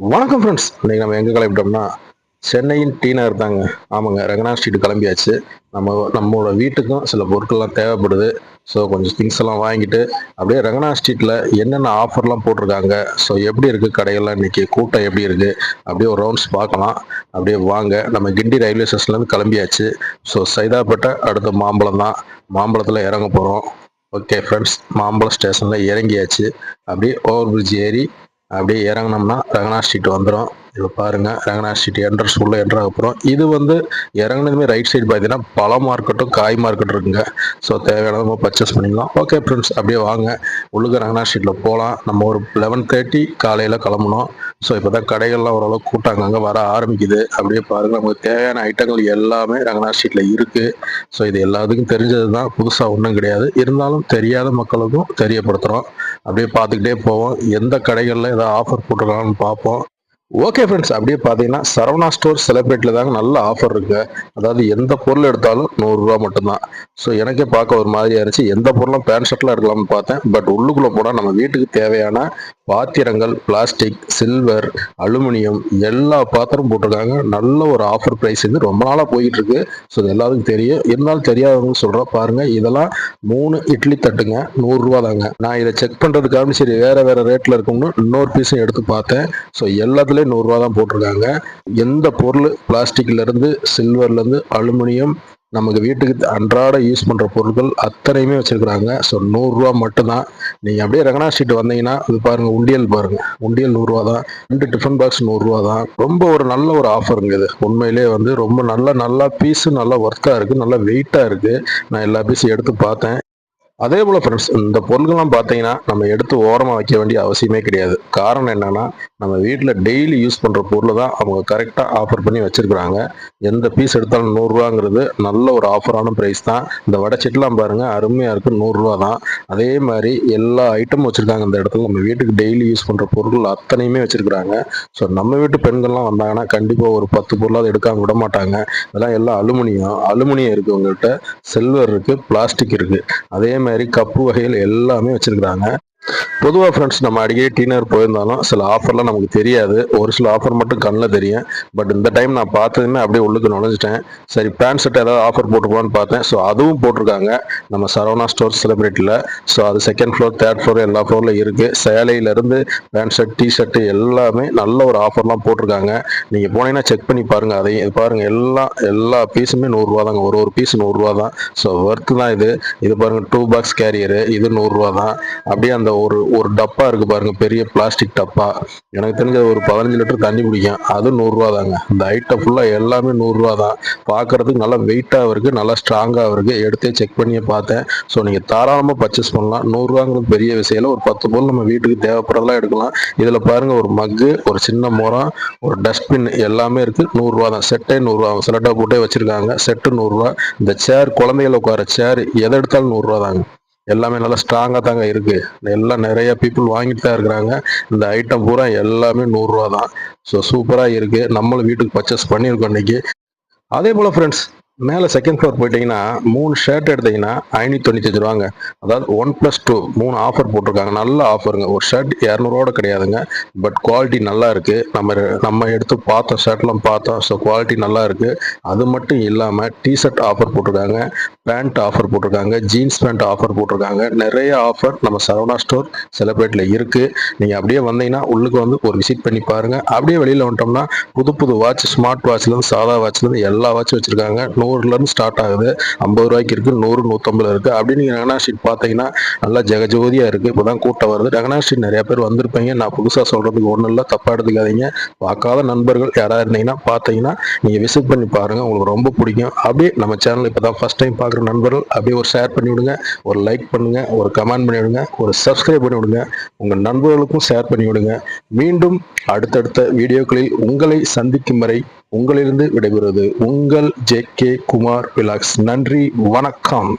வணக்கம் ஃப்ரெண்ட்ஸ் இன்னைக்கு நம்ம எங்கே கிளம்பிட்டோம்னா சென்னையின் டி நகர் தாங்க. ஆமாங்க ரங்கனா ஸ்ட்ரீட் கிளம்பியாச்சு. நம்ம நம்மளோட வீட்டுக்கும் சில பொருட்கள்லாம் தேவைப்படுது. ஸோ கொஞ்சம் திங்ஸ் எல்லாம் வாங்கிட்டு அப்படியே ரங்கனா ஸ்ட்ரீட்டில் என்னென்ன ஆஃபர்லாம் போட்டிருக்காங்க? ஸோ எப்படி இருக்குது கடைகள்லாம் இன்றைக்கி கூட்டம் எப்படி இருக்குது அப்படியே ஒரு ரவுண்ட்ஸ் பார்க்கலாம். அப்படியே வாங்க. நம்ம கிண்டி ரயில்வே ஸ்டேஷன்லேருந்து கிளம்பியாச்சு. ஸோ சைதாப்பேட்டை அடுத்த மாம்பழம் தான். மாம்பழத்தில் இறங்க போகிறோம் ஓகே ஃப்ரெண்ட்ஸ் மாம்பழம் ஸ்டேஷனில் இறங்கியாச்சு. அப்படியே ஓவர் பிரிட்ஜ் ஏறி அப்படியே இறங்கினோம்னா ரங்கநாத் ஸ்ட்ரீட் வந்துடும் இப்போ பாருங்க ரங்கநாத் ஸ்ட்ரீட் என்ட்ரன்ஸ் உள்ள என்ட்ரு அப்புறம் இது வந்து இறங்கினதுமே ரைட் சைடு பார்த்தீங்கன்னா பழ மார்க்கெட்டும் காய் மார்க்கெட் இருக்குங்க. ஸோ தேவையானது பர்ச்சேஸ் பண்ணிக்கலாம். ஓகே ஃப்ரெண்ட்ஸ் அப்படியே வாங்க. உள்ளுக்கு ரங்கநாத் ஸ்ட்ரீட்டில் போகலாம் நம்ம ஒரு லெவன் தேர்ட்டி காலையில் கிளம்பணும் ஸோ இப்போ தான் கடைகள்லாம் ஓரளவு கூட்டாங்க. அங்கே வர ஆரம்பிக்குது. அப்படியே பாருங்க நமக்கு தேவையான ஐட்டங்கள் எல்லாமே ரங்கநாத் ஸ்ட்ரீட்டில் இருக்குது ஸோ இது எல்லாத்துக்கும் தெரிஞ்சது தான் புதுசாக ஒன்றும் கிடையாது. இருந்தாலும் தெரியாத மக்களுக்கும் தெரியப்படுத்துகிறோம் அப்படியே பார்த்துக்கிட்டே போவோம். எந்த கடைகளில் ஏதாவது ஆஃபர் போட்டிருக்காங்கன்னு பார்ப்போம். ஓகே ஃப்ரெண்ட்ஸ் அப்படியே பார்த்தீங்கன்னா சரவணா ஸ்டோர் செலிப்ரேட்டில் தாங்க நல்ல ஆஃபர் இருக்குது அதாவது எந்த பொருள் எடுத்தாலும் நூறுரூவா மட்டும்தான். ஸோ எனக்கே பார்க்க ஒரு மாதிரியாக இருந்துச்சு எந்த பொருளும் பேண்ட் ஷர்ட்லாம் இருக்கலாம்னு பார்த்தேன். பட் உள்ளுக்குள்ளே போனால் நம்ம வீட்டுக்கு தேவையான பாத்திரங்கள் பிளாஸ்டிக் சில்வர் அலுமினியம் எல்லா பாத்திரம் போட்டிருக்காங்க. நல்ல ஒரு ஆஃபர் ப்ரைஸ் இது. ரொம்ப நாளாக போயிட்டு இருக்கு. ஸோ இது எல்லாருக்கும் தெரியும். இருந்தாலும் தெரியாதவங்க சொல்கிறேன் பாருங்கள் இதெல்லாம் மூணு இட்லி தட்டுங்க. நூறுரூவா தாங்க. நான் இதை செக் பண்ணுறதுக்காக சரி வேறு வேறு ரேட்டில் இருக்கும்னு இன்னொரு பீஸும் எடுத்து பார்த்தேன். ஸோ எல்லாத்துலேயும் நூறுரூவா தான் போட்டிருக்காங்க. எந்த பொருள்? பிளாஸ்டிக்லேருந்து சில்வர்லேருந்து அலுமினியம் நமக்கு வீட்டுக்கு அன்றாட யூஸ் பண்ணுற பொருட்கள் அத்தனையுமே வச்சுருக்குறாங்க. ஸோ நூறுரூவா மட்டும்தான். நீங்கள் அப்படியே ரங்கனா ஸ்ட்ரீட் வந்தீங்கன்னா இது பாருங்கள் உண்டியல் பாருங்கள் உண்டியல் நூறுரூவா தான். ரெண்டு டிஃபன் பாக்ஸ் நூறுரூவா தான். ரொம்ப ஒரு நல்ல ஒரு ஆஃபருங்க இது. உண்மையிலேயே வந்து ரொம்ப நல்ல நல்லா பீஸு நல்லா ஒர்த்தாக இருக்குது நல்லா வெயிட்டாக இருக்குது நான் எல்லா பீஸும் எடுத்து பார்த்தேன். அதே போல் ஃப்ரெண்ட்ஸ் இந்த பொருட்கள்லாம் பார்த்தீங்கன்னா நம்ம எடுத்து ஓரமாக வைக்க வேண்டிய அவசியமே கிடையாது. காரணம் என்னன்னா நம்ம வீட்டில் டெய்லி யூஸ் பண்ணுற பொருளை தான் அவங்க கரெக்டாக ஆஃபர் பண்ணி வச்சுருக்குறாங்க. எந்த பீஸ் எடுத்தாலும் நூறுரூவாங்கிறது நல்ல ஒரு ஆஃபரான ப்ரைஸ் தான். இந்த வடைச்செட்டுலாம் பாருங்கள் அருமையாக இருக்குது நூறுரூவா தான். அதே மாதிரி எல்லா ஐட்டமும் வச்சுருக்காங்க இந்த இடத்துல. நம்ம வீட்டுக்கு டெய்லி யூஸ் பண்ணுற பொருட்கள் அத்தனையுமே வச்சுருக்குறாங்க. ஸோ நம்ம வீட்டு பெண்கள்லாம் வந்தாங்கன்னா கண்டிப்பாக ஒரு பத்து பொருளாவது எடுக்காமல் விட மாட்டாங்க. இதெல்லாம் எல்லாம் அலுமினியம் அலுமினியம் இருக்குது உங்கள்கிட்ட சில்வர் இருக்குது பிளாஸ்டிக் இருக்குது அதே மாதிரி கப்பு வகைகள் எல்லாமே வச்சுருக்குறாங்க. பொதுவாக ஃப்ரெண்ட்ஸ் நம்ம அடிக்கடி டீனர் போயிருந்தாலும் சில ஆஃபர்லாம் நமக்கு தெரியாது. ஒரு சில ஆஃபர் மட்டும் கண்ணில் தெரியும். பட் இந்த டைம் நான் பார்த்ததுமே அப்படியே உள்ளுக்கு நுழைஞ்சிட்டேன். சரி பேண்ட் ஷர்ட் ஏதாவது ஆஃபர் போட்டுருப்பான்னு பார்த்தேன். ஸோ அதுவும் போட்டிருக்காங்க. நம்ம சரவணா ஸ்டோர் செலிப்ரிட்டியில் ஸோ அது செகண்ட் ஃப்ளோர் தேர்ட் ஃப்ளோர் எல்லா ஃப்ளோரில் இருக்குது சேலையிலேருந்து பேண்ட் ஷர்ட் டி ஷர்ட் எல்லாமே நல்ல ஒரு ஆஃபர்லாம் போட்டிருக்காங்க. நீங்கள் போனீங்கன்னா செக் பண்ணி பாருங்கள் அதையும் இது பாருங்கள் எல்லாம் எல்லா பீஸுமே நூறுரூவா தாங்க. ஒரு ஒரு பீஸ் நூறுரூவா தான். ஸோ ஒர்த்து தான் இது. இது பாருங்கள் டூ பாக்ஸ் கேரியரு இது நூறுரூவா தான். அப்படியே அந்த ஒரு ஒரு டப்பா இருக்கு பாருங்க பெரிய பிளாஸ்டிக் டப்பா. எனக்கு தெரிஞ்ச ஒரு பதினஞ்சு லிட்டர் தண்ணி குடிக்கும். அது நூறுரூவா தாங்க. இந்த ஐட்டம் ஃபுல்லாக எல்லாமே நூறுரூவா தான். பார்க்கறதுக்கு நல்லா வெயிட்டாக இருக்கு நல்லா ஸ்ட்ராங்காக இருக்கு. எடுத்தே செக் பண்ணியே பார்த்தேன். ஸோ நீங்கள் தாராளமாக பர்ச்சேஸ் பண்ணலாம். நூறுரூவாங்கிறது பெரிய விஷயம் இல்லை ஒரு பத்து பொருள் நம்ம வீட்டுக்கு தேவைப்படுறதெல்லாம் எடுக்கலாம். இதில் பாருங்க ஒரு மக்கு ஒரு சின்ன முறம் ஒரு டஸ்ட்பின் எல்லாமே இருக்கு. நூறுரூவா தான். செட்டே நூறுரூவா. செலட்டா போட்டே வச்சிருக்காங்க. செட்டு நூறுரூவா. இந்த சேர் குழந்தைகள் உட்கார சேர் எதை எடுத்தாலும் நூறுரூவா தாங்க. எல்லாமே நல்லா ஸ்ட்ராங்காக தாங்க இருக்குது எல்லாம் நிறைய பீப்புள் வாங்கிட்டு தான் இருக்கிறாங்க. இந்த ஐட்டம் பூரா எல்லாமே நூறுரூவா தான் ஸோ சூப்பராக இருக்குது நம்மளும் வீட்டுக்கு பர்ச்சேஸ் பண்ணியிருக்கோம் இன்றைக்கி அதே போல் ஃப்ரெண்ட்ஸ் மேலே செகண்ட் ஃப்ளோர் போயிட்டீங்கன்னா மூணு ஷர்ட் எடுத்தீங்கன்னா ஐநூற்றி தொண்ணூத்தஞ்சு ரூபாங்க. அதாவது ஒன் ப்ளஸ் டூ மூணு ஆஃபர் போட்டிருக்காங்க. நல்ல ஆஃபருங்க ஒரு ஷர்ட் இரநூறுவோட கிடையாதுங்க. பட் குவாலிட்டி நல்லா இருக்கு. நம்ம நம்ம எடுத்து பார்த்தோம் ஷர்ட்லாம் பார்த்தோம் ஸோ குவாலிட்டி நல்லா இருக்கு. அது மட்டும் இல்லாமல் டிஷர்ட் ஆஃபர் போட்டிருக்காங்க. பேண்ட் ஆஃபர் போட்டிருக்காங்க. ஜீன்ஸ் பேண்ட் ஆஃபர் போட்டிருக்காங்க. நிறைய ஆஃபர் நம்ம சரவணா ஸ்டோர் செலிப்ரேட்டில் இருக்கு. நீங்கள் அப்படியே வந்தீங்கன்னா உள்ளுக்கு வந்து ஒரு விசிட் பண்ணி பாருங்க. அப்படியே வெளியில் வந்துட்டோம்னா புது புது வாட்ச் ஸ்மார்ட் வாட்ச்லேருந்து சாதா வாட்ச்லேருந்து எல்லா வாட்சும் வச்சிருக்காங்க. நூறுலேருந்து ஸ்டார்ட் ஆகுது. ஐம்பது ரூபாய்க்கு இருக்குது நூறு நூற்றம்பது இருக்குது அப்படின்னு நீங்கள் ரங்கனா ஸ்ட்ரீட் பார்த்தீங்கன்னா நல்லா ஜெகஜோதியாக இருக்கு. இப்போதான் கூட்டம் வருது. ரங்கனா ஸ்ட்ரீட் நிறையா பேர் வந்திருப்பீங்க. நான் புதுசாக சொல்கிறதுக்கு ஒன்றும் இல்லை. தப்பாக எடுத்துக்காதீங்க. பார்க்காத நண்பர்கள் யாராக இருந்தீங்கன்னா பார்த்தீங்கன்னா நீங்கள் விசிட் பண்ணி பாருங்கள் உங்களுக்கு ரொம்ப பிடிக்கும். அப்படியே நம்ம சேனல் இப்போ தான் ஃபர்ஸ்ட் டைம் பார்க்குற நண்பர்கள் அப்படியே ஒரு ஷேர் பண்ணி விடுங்க. ஒரு லைக் பண்ணுங்கள் ஒரு கமெண்ட் பண்ணி விடுங்க. ஒரு சப்ஸ்கிரைப் பண்ணி விடுங்க. உங்கள் நண்பர்களுக்கும் ஷேர் பண்ணி விடுங்க. மீண்டும் அடுத்தடுத்த வீடியோக்களில் உங்களை சந்திக்கும் வரை உங்களிலிருந்து விடைபெறுவது உங்கள் ஜே கே குமார் விலாக்ஸ் நன்றி வணக்கம்.